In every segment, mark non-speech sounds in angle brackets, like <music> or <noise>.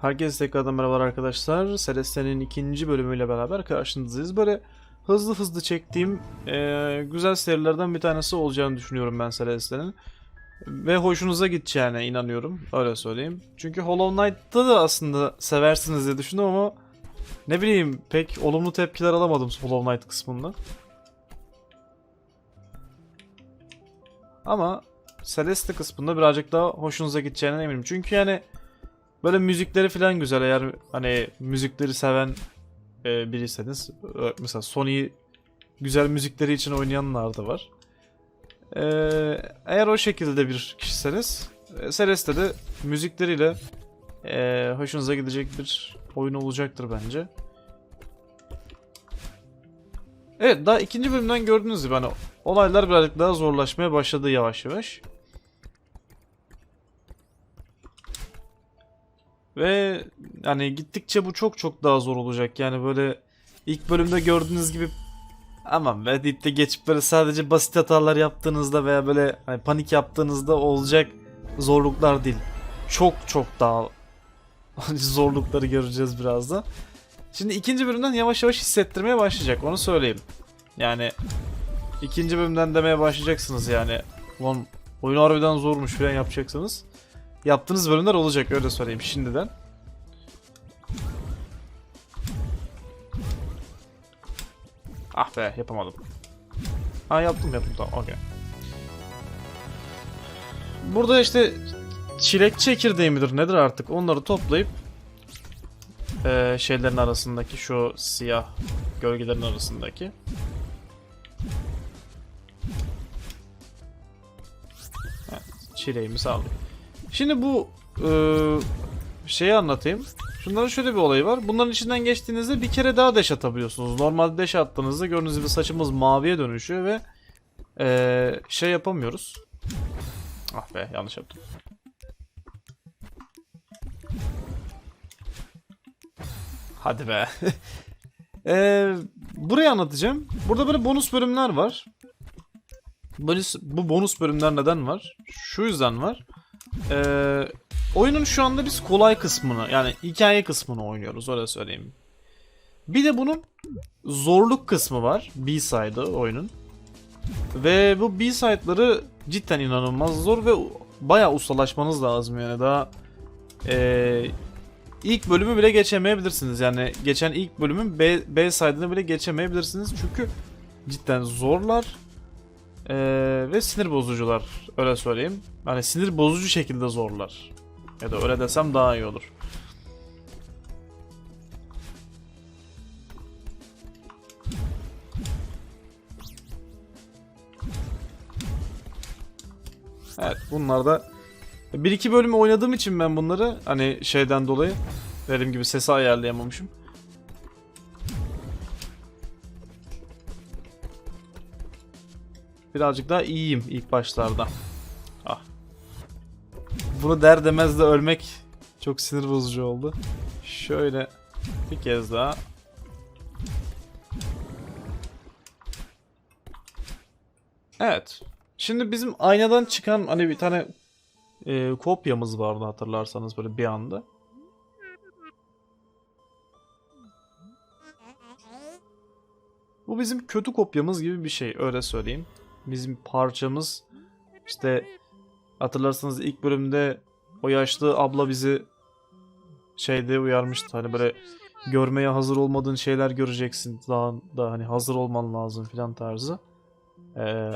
Herkese tekrardan merhabalar arkadaşlar. Celeste'nin ikinci bölümüyle beraber karşınızdayız. Böyle hızlı hızlı çektiğim eee, güzel serilerden bir tanesi olacağını düşünüyorum ben Celeste'nin. Ve hoşunuza gideceğine inanıyorum. Öyle söyleyeyim. Çünkü Hollow Knight'ta da aslında seversiniz diye düşündüm ama ne bileyim pek olumlu tepkiler alamadım Hollow Knight kısmında. Ama Celeste kısmında birazcık daha hoşunuza gideceğine eminim. Çünkü yani Böyle müzikleri falan güzel eğer hani müzikleri seven e, biriyseniz Ö- mesela Sony güzel müzikleri için oynayanlar da var. E, eğer o şekilde bir kişiseniz e, Celeste de müzikleriyle e, hoşunuza gidecek bir oyun olacaktır bence. Evet daha ikinci bölümden gördüğünüz gibi hani olaylar birazcık daha zorlaşmaya başladı yavaş yavaş. Ve yani gittikçe bu çok çok daha zor olacak. Yani böyle ilk bölümde gördüğünüz gibi aman be deyip de geçip böyle sadece basit hatalar yaptığınızda veya böyle hani panik yaptığınızda olacak zorluklar değil. Çok çok daha <laughs> zorlukları göreceğiz birazdan. Şimdi ikinci bölümden yavaş yavaş hissettirmeye başlayacak onu söyleyeyim. Yani ikinci bölümden demeye başlayacaksınız yani. Ulan oyun harbiden zormuş falan yapacaksınız yaptığınız bölümler olacak öyle söyleyeyim şimdiden. Ah be yapamadım. Ha yaptım yaptım tamam okey. Burada işte çilek çekirdeği midir nedir artık onları toplayıp eee, şeylerin arasındaki şu siyah gölgelerin arasındaki Evet, çileğimizi aldık. Şimdi bu e, şeyi anlatayım. Şunların şöyle bir olayı var. Bunların içinden geçtiğinizde bir kere daha deş atabiliyorsunuz. Normalde deş attığınızda gördüğünüz gibi saçımız maviye dönüşüyor ve e, şey yapamıyoruz. Ah be yanlış yaptım. Hadi be. <laughs> e, burayı anlatacağım. Burada böyle bonus bölümler var. Bonus, bu bonus bölümler neden var? Şu yüzden var. Ee, oyunun şu anda biz kolay kısmını yani hikaye kısmını oynuyoruz öyle söyleyeyim. Bir de bunun zorluk kısmı var. B-side'ı oyunun. Ve bu B-side'ları cidden inanılmaz zor ve bayağı ustalaşmanız lazım yani daha ee, ilk bölümü bile geçemeyebilirsiniz. Yani geçen ilk bölümün B, B-side'ını bile geçemeyebilirsiniz. Çünkü cidden zorlar. Ee, ve sinir bozucular öyle söyleyeyim. Yani sinir bozucu şekilde zorlar. Ya da öyle desem daha iyi olur. Evet bunlar da bir iki bölümü oynadığım için ben bunları hani şeyden dolayı dediğim gibi sesi ayarlayamamışım. Birazcık daha iyiyim ilk başlarda. Ah. Bunu der demez de ölmek çok sinir bozucu oldu. Şöyle bir kez daha. Evet. Şimdi bizim aynadan çıkan hani bir tane e, kopyamız vardı hatırlarsanız böyle bir anda. Bu bizim kötü kopyamız gibi bir şey öyle söyleyeyim. Bizim parçamız işte hatırlarsanız ilk bölümde o yaşlı abla bizi şeyde uyarmıştı. Hani böyle görmeye hazır olmadığın şeyler göreceksin. Daha da hani hazır olman lazım filan tarzı. Ee,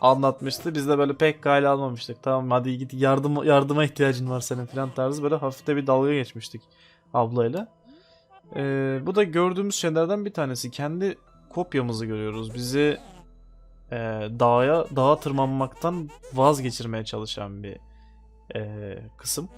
anlatmıştı. Biz de böyle pek kale almamıştık. Tamam hadi git yardım yardıma ihtiyacın var senin filan tarzı böyle hafif de bir dalga geçmiştik ablayla. Ee, bu da gördüğümüz şeylerden bir tanesi. Kendi kopyamızı görüyoruz. Bizi e, dağa dağa tırmanmaktan vazgeçirmeye çalışan bir e, kısım.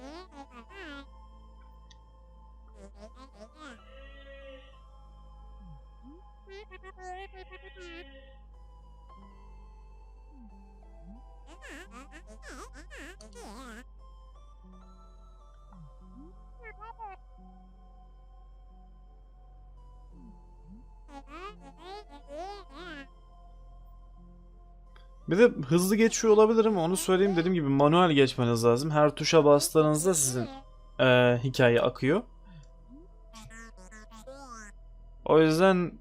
Bir de hızlı geçiyor olabilirim onu söyleyeyim dediğim gibi manuel geçmeniz lazım. Her tuşa bastığınızda sizin eee, hikaye akıyor. O yüzden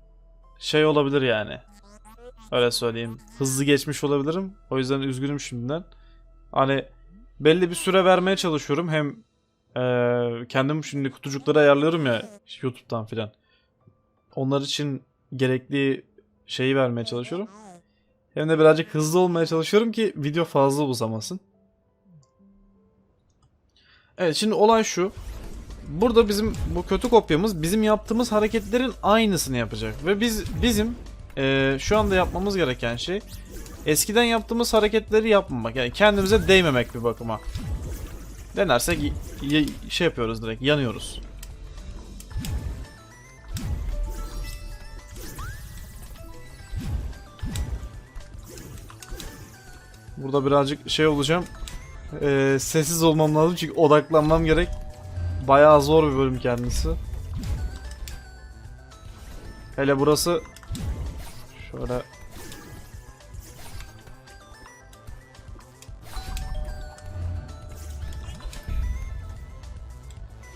şey olabilir yani. Öyle söyleyeyim. Hızlı geçmiş olabilirim. O yüzden üzgünüm şimdiden. Hani belli bir süre vermeye çalışıyorum. Hem eee, kendim şimdi kutucukları ayarlıyorum ya YouTube'dan filan. Onlar için gerekli şeyi vermeye çalışıyorum. Hem de birazcık hızlı olmaya çalışıyorum ki video fazla uzamasın. Evet şimdi olay şu. Burada bizim bu kötü kopyamız bizim yaptığımız hareketlerin aynısını yapacak. Ve biz bizim eee, şu anda yapmamız gereken şey eskiden yaptığımız hareketleri yapmamak. Yani kendimize değmemek bir bakıma. Denersek şey yapıyoruz direkt yanıyoruz. Burada birazcık şey olacağım. Eee, sessiz olmam lazım çünkü odaklanmam gerek. Bayağı zor bir bölüm kendisi. Hele burası şöyle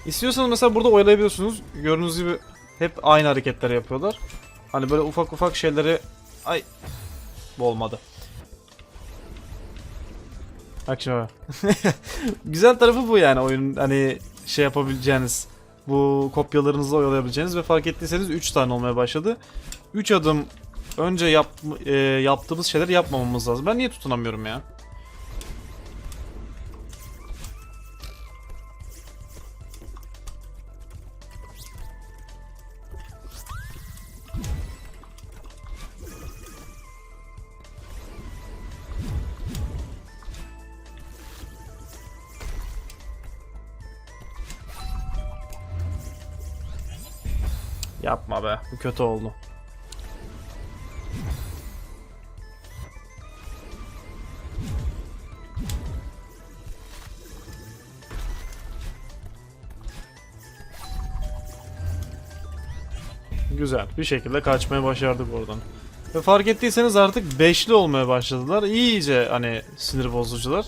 İstiyorsanız mesela burada oyalayabiliyorsunuz. Gördüğünüz gibi hep aynı hareketleri yapıyorlar. Hani böyle ufak ufak şeyleri ay bu olmadı. Bak şimdi. <laughs> Güzel tarafı bu yani oyunun hani şey yapabileceğiniz bu kopyalarınızı oyalayabileceğiniz ve fark ettiyseniz 3 tane olmaya başladı. 3 adım önce yap, e, yaptığımız şeyleri yapmamamız lazım. Ben niye tutunamıyorum ya? Bu kötü oldu. Güzel. Bir şekilde kaçmaya başardık oradan. Ve fark ettiyseniz artık beşli olmaya başladılar. İyice hani sinir bozucular.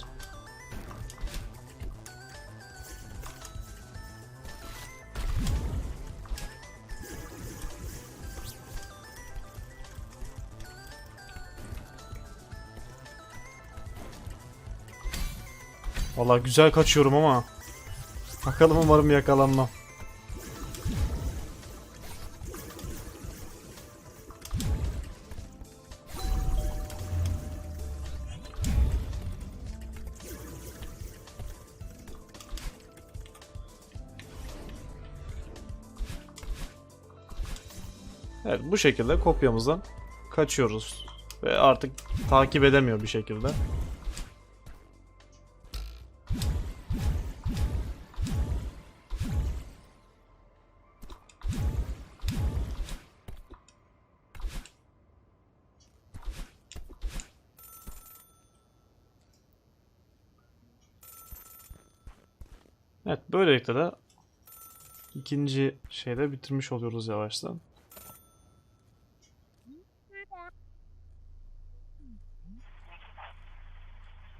Vallahi güzel kaçıyorum ama. Bakalım umarım yakalanmam. Evet bu şekilde kopyamızdan kaçıyoruz. Ve artık takip edemiyor bir şekilde. Evet böylelikle de ikinci şeyde bitirmiş oluyoruz yavaştan.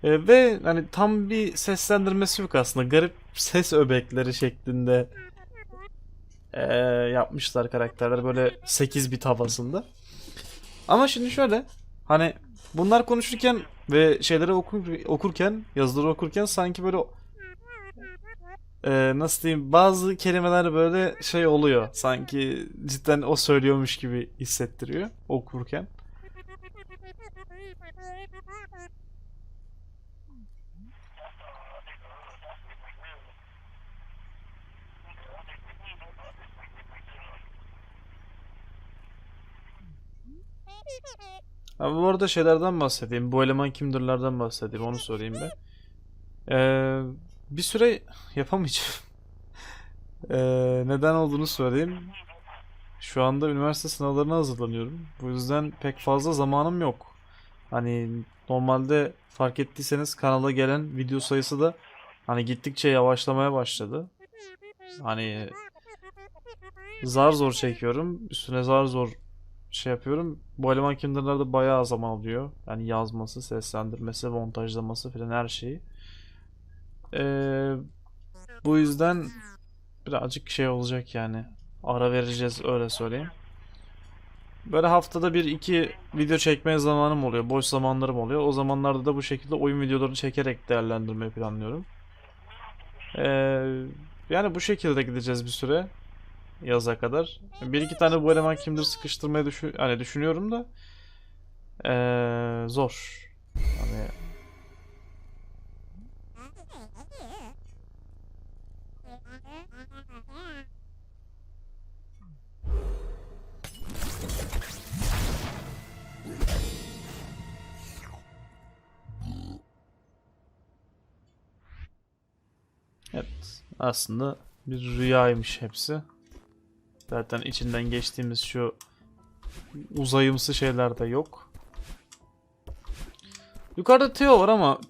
E, ve hani tam bir seslendirmesi yok aslında. Garip ses öbekleri şeklinde e, yapmışlar karakterler böyle 8 bit havasında. Ama şimdi şöyle hani bunlar konuşurken ve şeyleri okur, okurken yazıları okurken sanki böyle e, nasıl diyeyim bazı kelimeler böyle şey oluyor. Sanki cidden o söylüyormuş gibi hissettiriyor okurken. Abi bu arada şeylerden bahsedeyim. Bu eleman kimdirlerden bahsedeyim. Onu sorayım ben. Ee, bir süre yapamayacağım. <laughs> Ee, neden olduğunu söyleyeyim. Şu anda üniversite sınavlarına hazırlanıyorum. Bu yüzden pek fazla zamanım yok. Hani normalde fark ettiyseniz kanala gelen video sayısı da hani gittikçe yavaşlamaya başladı. Hani zar zor çekiyorum. Üstüne zar zor şey yapıyorum. Bu eleman kimdirlerde bayağı zaman alıyor. Yani yazması, seslendirmesi, montajlaması falan her şeyi. Ee, bu yüzden birazcık şey olacak yani. Ara vereceğiz öyle söyleyeyim. Böyle haftada bir iki video çekmeye zamanım oluyor. Boş zamanlarım oluyor. O zamanlarda da bu şekilde oyun videolarını çekerek değerlendirmeyi planlıyorum. Ee, yani bu şekilde gideceğiz bir süre. Yaza kadar. Bir iki tane bu eleman kimdir sıkıştırmayı düşün hani düşünüyorum da. Ee, zor. Hani Evet, aslında bir rüyaymış hepsi. Zaten içinden geçtiğimiz şu uzayımsı şeyler de yok. Yukarıda Theo var ama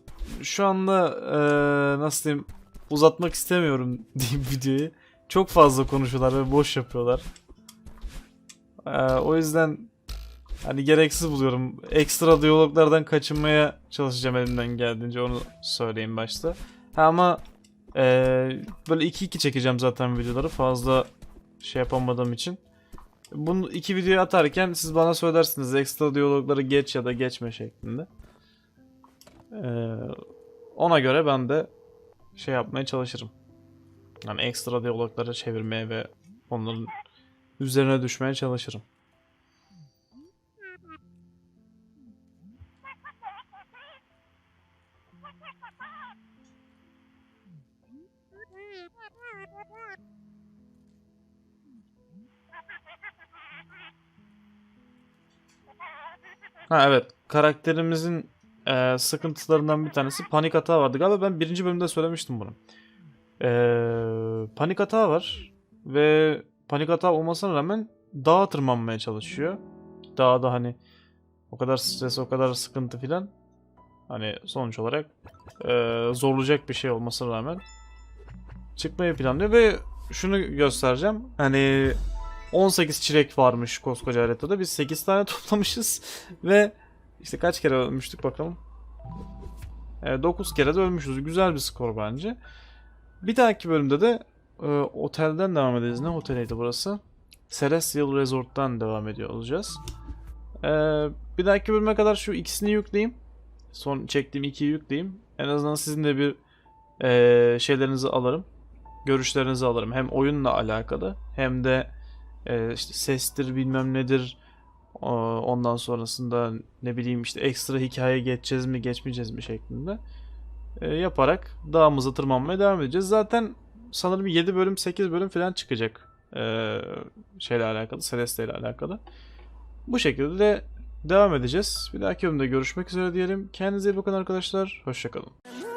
şu anda eee, nasıl diyeyim uzatmak istemiyorum <laughs> diyeyim videoyu. Çok fazla konuşuyorlar ve boş yapıyorlar. Eee, o yüzden hani gereksiz buluyorum. Ekstra diyaloglardan kaçınmaya çalışacağım elimden geldiğince onu söyleyeyim başta. Ha, ama ee, böyle 2-2 çekeceğim zaten videoları fazla şey yapamadığım için. Bunu iki videoyu atarken siz bana söylersiniz ekstra diyalogları geç ya da geçme şeklinde. Ee, ona göre ben de şey yapmaya çalışırım. Yani ekstra diyalogları çevirmeye ve onların üzerine düşmeye çalışırım. Ha evet. Karakterimizin e, sıkıntılarından bir tanesi panik hata vardı. Galiba ben birinci bölümde söylemiştim bunu. E, panik hata var. Ve panik hata olmasına rağmen dağa tırmanmaya çalışıyor. Dağda hani o kadar stres, o kadar sıkıntı filan. Hani sonuç olarak e, zorlayacak bir şey olmasına rağmen çıkmayı planlıyor ve şunu göstereceğim. Hani 18 çilek varmış koskoca haritada. Biz 8 tane <laughs> toplamışız ve işte kaç kere ölmüştük bakalım. E, 9 kere de ölmüşüz. Güzel bir skor bence. Bir dahaki bölümde de e, otelden devam edeceğiz. Ne oteliydi burası? Celestial Resort'tan devam ediyor olacağız. E, bir dahaki bölüme kadar şu ikisini yükleyeyim. Son çektiğim ikiyi yükleyeyim. En azından sizin de bir e, şeylerinizi alırım. Görüşlerinizi alırım. Hem oyunla alakalı hem de e, işte sestir bilmem nedir o- ondan sonrasında ne bileyim işte ekstra hikaye geçeceğiz mi geçmeyeceğiz mi şeklinde e, yaparak dağımıza tırmanmaya devam edeceğiz. Zaten sanırım 7 bölüm 8 bölüm falan çıkacak e, şeyle alakalı Celeste ile alakalı. Bu şekilde de devam edeceğiz. Bir dahaki bölümde görüşmek üzere diyelim. Kendinize iyi bakın arkadaşlar. Hoşçakalın.